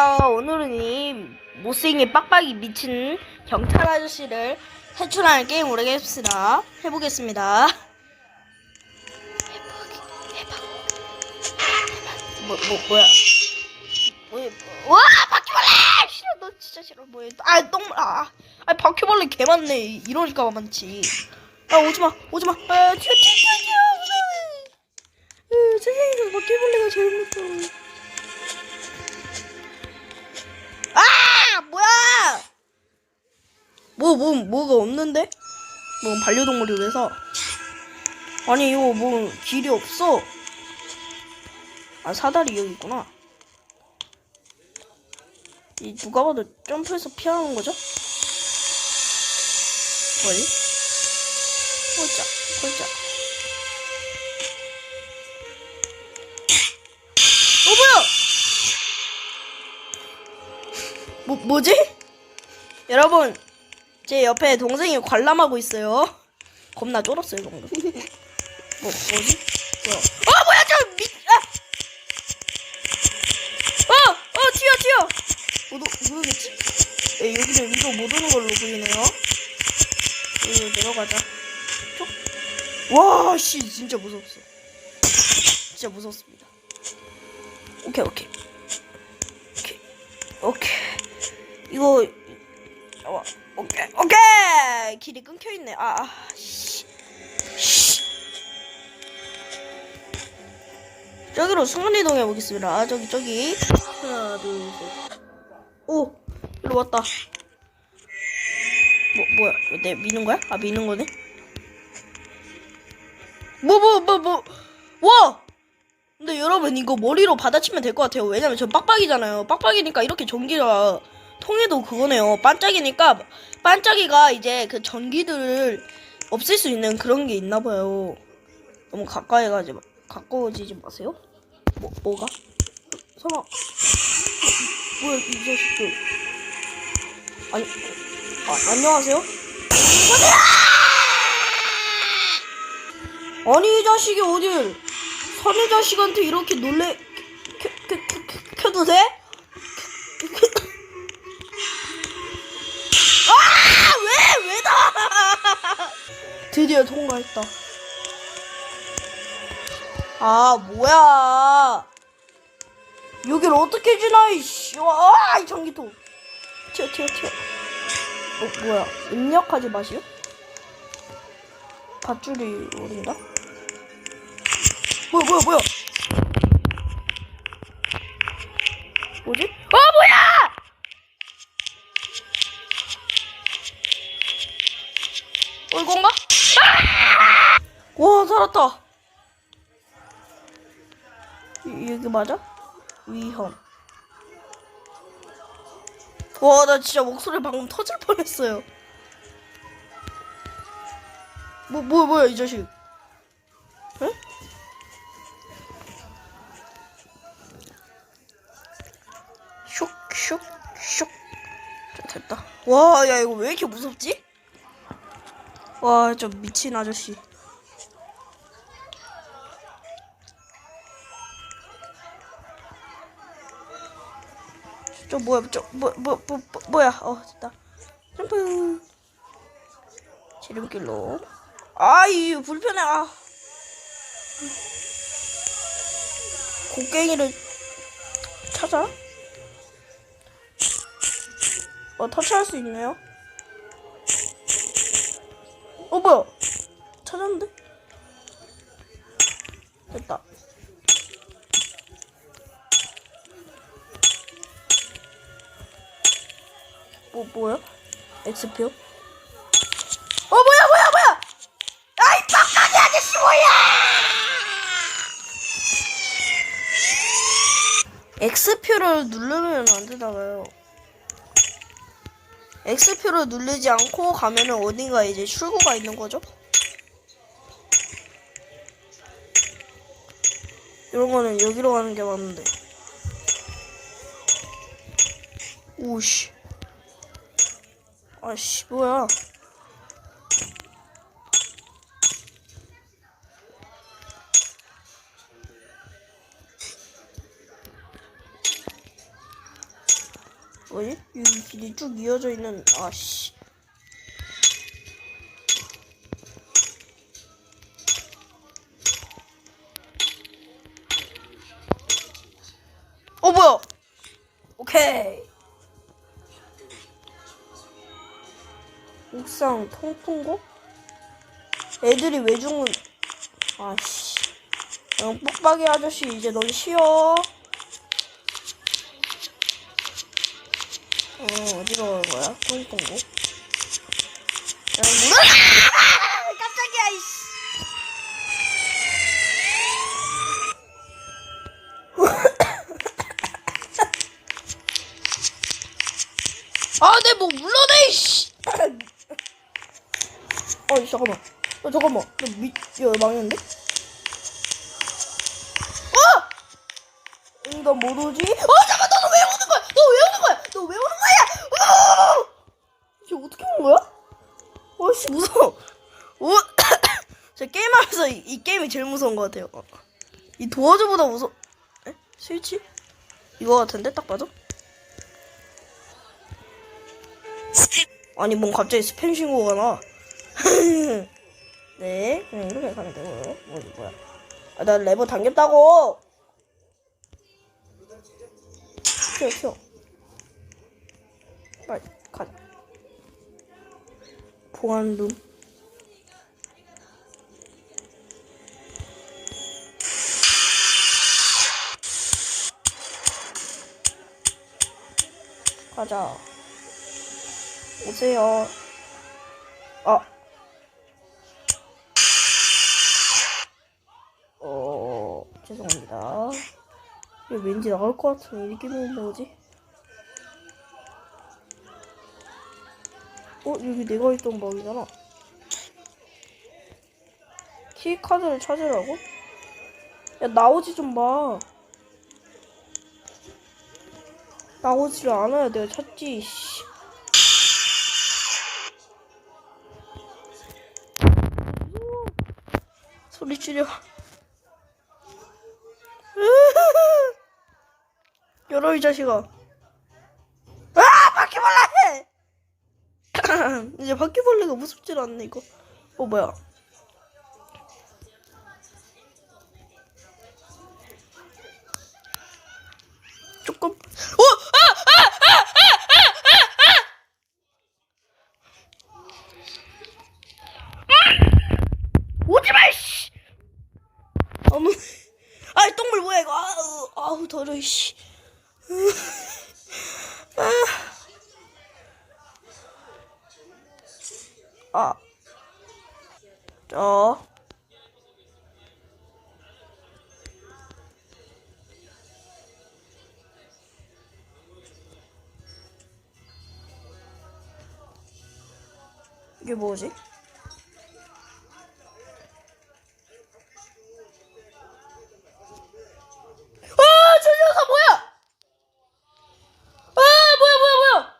안녕하세요. 오늘은 이 못생긴 빡빡이 미친 경찰 아저씨를 해출하는 게임을 하겠습니다. 해보겠습니다. 뭐, 뭐, 뭐야? 뭐, 뭐, 와, 바퀴벌레! 싫어, 너 진짜 싫어. 뭐야? 아, 똥, 아, 아, 바퀴벌레 개 많네. 이러니까 많지. 아, 오지 마, 오지 마. 아, 튀어, 튀어, 튀어, 튀어. 으, 세상에서 바퀴벌레가 제일 무서워. 아 뭐야? 뭐 뭐 뭐 가 없는데? 뭐 반려동물이 그래서. 아니 이거 뭐 길이 없어. 아 사다리 여기 있구나. 이 누가 봐도 점프해서 피하는 거죠? 뭐지? 홀짝 홀짝 뭐, 뭐지? 여러분, 제 옆에 동생이 관람하고 있어요. 겁나 쫄았어요, 방금. 뭐, 뭐지? 뭐야? 어, 뭐야, 저 미, 아! 어, 어, 튀어, 튀어! 못, 오- 모르겠지? 에, 여기는 위로 못 오는 걸로 보이네요. 여기 내려가자. 쪽? 와, 씨, 진짜 무섭어. 진짜 무섭습니다. 오케이, 오케이. 오케이. 오케이. 이거 어, 오케이 오케이 길이 끊겨 있네. 아, 아 씨. 씨. 저기로 순간 이동해 보겠습니다. 아, 저기 저기 하나 둘 셋. 오 이리 왔다. 뭐 뭐야? 왜내 미는 거야? 아 미는 거네. 뭐뭐 뭐 뭐, 와! 근데 여러분 이거 머리로 받아치면 될 것 같아요. 왜냐면 저 빡빡이잖아요. 빡빡이니까 이렇게 전기가 통해도 그거네요. 반짝이니까 반짝이가 이제 그 전기들을 없앨 수 있는 그런 게 있나 봐요. 너무 가까이 가지 마, 가까워지지 마세요. 뭐 뭐가? 설마 뭐야 이 자식들? 아니 아, 안녕하세요. 아니 이 자식이 어딜 선의 자식한테 이렇게 놀래 켜, 켜, 켜, 켜, 켜도 돼? 드디어 통과했다. 아, 뭐야. 여길 어떻게 지나, 이씨. 와, 이 전기통. 튀어, 튀어, 튀어. 어, 뭐야. 입력하지 마시오? 밧줄이 어딘가? 뭐야, 뭐야, 뭐야. 뭐지? 어, 뭐야! 어, 이건가? 아! 와, 살았다. 이, 여기 맞아? 위험. 와, 나 진짜 목소리 방금 터질 뻔했어요. 뭐, 뭐, 뭐야, 이 자식. 에? 슉, 슉, 슉. 자, 됐다. 와, 야, 이거 왜 이렇게 무섭지? 와, 저 미친 아저씨. 저 뭐야, 저 뭐, 뭐, 뭐, 뭐 뭐야? 어, 됐다. 점프. 지름길로. 아, 이 불편해. 아. 곡괭이를 찾아? 어, 터치할 수 있네요. 뭐야? 찾았는데? 됐다. 뭐 뭐야? X표? 어 뭐야 뭐야 뭐야? 아이 빡가지 아저씨 뭐야? X표를 누르면 안 되나 봐요. X표를 누르지 않고 가면은 어딘가 이제 출구가 있는 거죠? 이런 거는 여기로 가는 게 맞는데. 오씨. 아씨, 뭐야. 뭐지? 이 길이 쭉 이어져 있는 아씨. 어 뭐야? 오케이. 옥상 통통고? 애들이 왜 죽는? 아씨. 어, 빡빡이 아저씨 이제 넌 쉬어. 어, 어디로 가는 거야? 똥똥고? 야, 뭐야? 깜짝이야, 이씨. 아, 내 목 물러내, 이씨. 어, 잠깐만. 어, 잠깐만. 나 미, 야, 망했는데? 어! 인간 못 오지? 어, 잠깐, 너는 왜 오는 거야? 너 왜 오는 거야? 너 왜 오는 거야? 어! 이게 어떻게 오는 거야? 어 씨, 무서워. 오! 저 게임하면서 이, 이 게임이 제일 무서운 것 같아요. 어. 이 도어즈보다 무서, 에? 스위치? 이거 같은데, 딱 봐도? 아니, 뭔 갑자기 스팸 신고가 나. 네, 그냥 이렇게 가면 되고요. 뭐지, 뭐야. 아, 나 레버 당겼다고! 튀어, 튀어. 빨리, 가자. 보안룸. 가자. 오세요. 아. 어, 죄송합니다. 이거 왠지 나올 것 같은 이렇게 보면 뭐지? 어, 여기 내가 있던 방이잖아. 키카드를 찾으라고? 야, 나오지 좀 마. 나오지를 않아야 내가 찾지, 씨. 소리 줄여. 열어, 이 자식아. 아! 바퀴벌레! 이제 바퀴벌레가 무섭질 않네, 이거. 어, 뭐야. 조금. 어! 아! 아! 아! 오지 마, 씨! 어머. 아이, 똥물 뭐야, 이거. 아우, 아우, 더러, 씨. 아. 저. 이게 뭐지? 아, 저 녀석 뭐야? 아, 뭐야, 뭐야, 뭐야?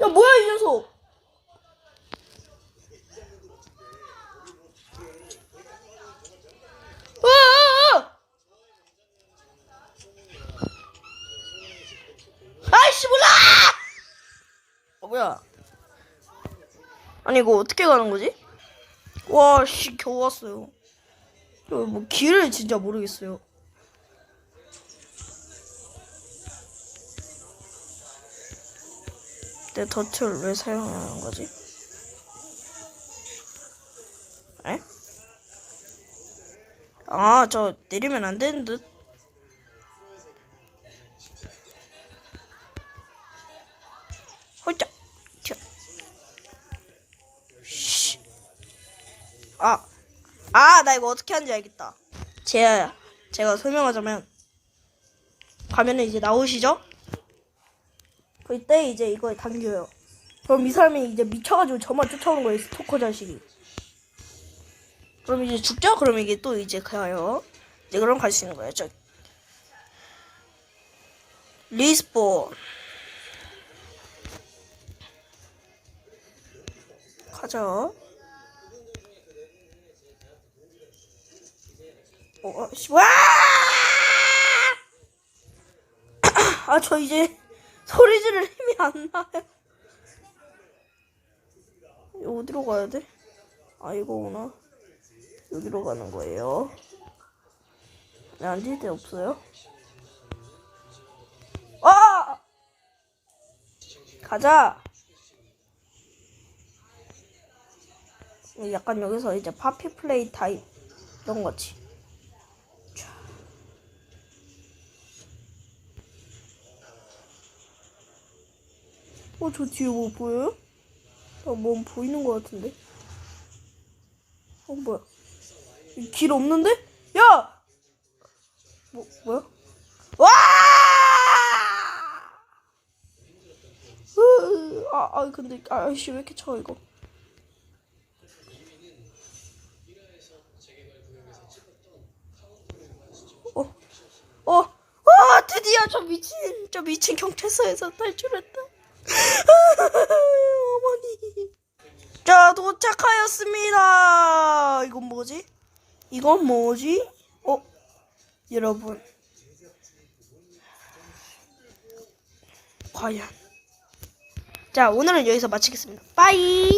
야, 뭐야, 이 녀석? 아이씨, 몰라! 어, 뭐야? 아니, 이거 어떻게 가는 거지? 와, 씨, 겨우 왔어요. 저뭐 길을 진짜 모르겠어요. 내 덫을 왜 사용하는 거지? 에? 아, 저 내리면 안 되는 듯. 홀짝. 튀어. 씨. 아. 아, 나 이거 어떻게 하는지 알겠다. 제가, 제가 설명하자면, 가면은 이제 나오시죠? 그때 이제 이거에 당겨요. 그럼 이 사람이 이제 미쳐가지고 저만 쫓아오는 거예요, 스토커 자식이. 그럼 이제 죽죠? 그럼 이게 또 이제 가요. 이제 그럼 갈 수 있는 거예요. 저 리스폰. 가자. 어, 어, 씨, 와! 아, 저 이제 소리 지를 힘이 안 나요. 어디로 가야 돼? 아, 이거구나. 여기로 가는 거예요. 왜 앉을 데 없어요? 아! 가자! 약간 여기서 이제 파피 플레이 타임 이런 거지. 어, 저 뒤에 뭐 보여요? 나뭐 보이는 거 같은데? 어, 뭐야? 길 없는데? 야! 뭐, 뭐야? 와! 으, 아, 아, 근데, 아이씨, 왜 이렇게 쳐, 이거. 어, 어, 와, 드디어 저 미친, 저 미친 경찰서에서 탈출했다. 어머니. 자, 도착하였습니다. 이건 뭐지? 이건 뭐지? 어, 여러분. 과연. 자, 오늘은 여기서 마치겠습니다. 빠이.